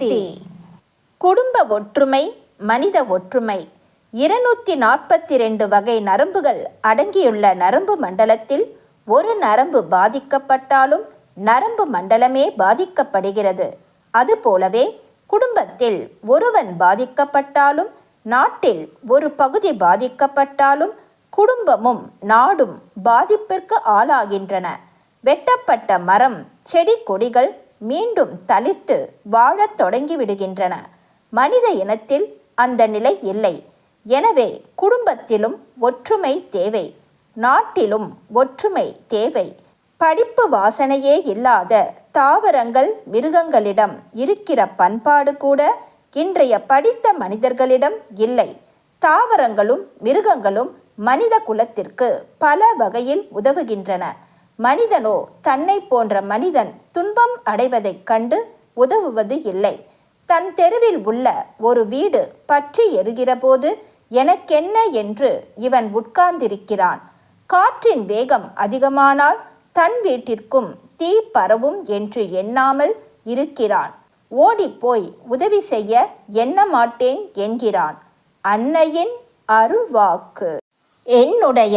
சக்தி. குடும்ப ஒற்றுமை மனித ஒற்றுமை. இருநூத்தி நாற்பத்தி ரெண்டு வகை நரம்புகள் அடங்கியுள்ள நரம்பு மண்டலத்தில் ஒரு நரம்பு பாதிக்கப்பட்டாலும் நரம்பு மண்டலமே பாதிக்கப்படுகிறது. அதுபோலவே குடும்பத்தில் ஒருவன் பாதிக்கப்பட்டாலும் நாட்டில் ஒரு பகுதி பாதிக்கப்பட்டாலும் குடும்பமும் நாடும் பாதிப்பிற்கு ஆளாகின்றன. வெட்டப்பட்ட மரம் செடி கொடிகள் மீண்டும் தளிர்த்து வாழத் தொடங்கிவிடுகின்றன. மனித இனத்தில் அந்த நிலை இல்லை. எனவே குடும்பத்திலும் ஒற்றுமை தேவை. நாட்டிலும் ஒற்றுமை தேவை. படிப்பு வாசனையே இல்லாத தாவரங்கள் மிருகங்களிடம் இருக்கிற பண்பாடு கூட இன்றைய படித்த மனிதர்களிடம் இல்லை. தாவரங்களும் மிருகங்களும் மனித குலத்திற்கு பல வகையில் உதவுகின்றன. மனிதனோ தன்னை போன்ற மனிதன் துன்பம் அடைவதைக் கண்டு உதவுவது இல்லை. தன் தெருவில் உள்ள ஒரு வீடு பற்றி எரிகிறபோது எனக்கென்ன என்று இவன் உட்கார்ந்திருக்கிறான். காற்றின் வேகம் அதிகமானால் தன் வீட்டிற்கும் தீ பரவும் என்று எண்ணாமல் இருக்கிறான். ஓடிப்போய் உதவி செய்ய எண்ண மாட்டேன்? என்கிறான். அன்னையின் அருள்வாக்கு. என்னுடைய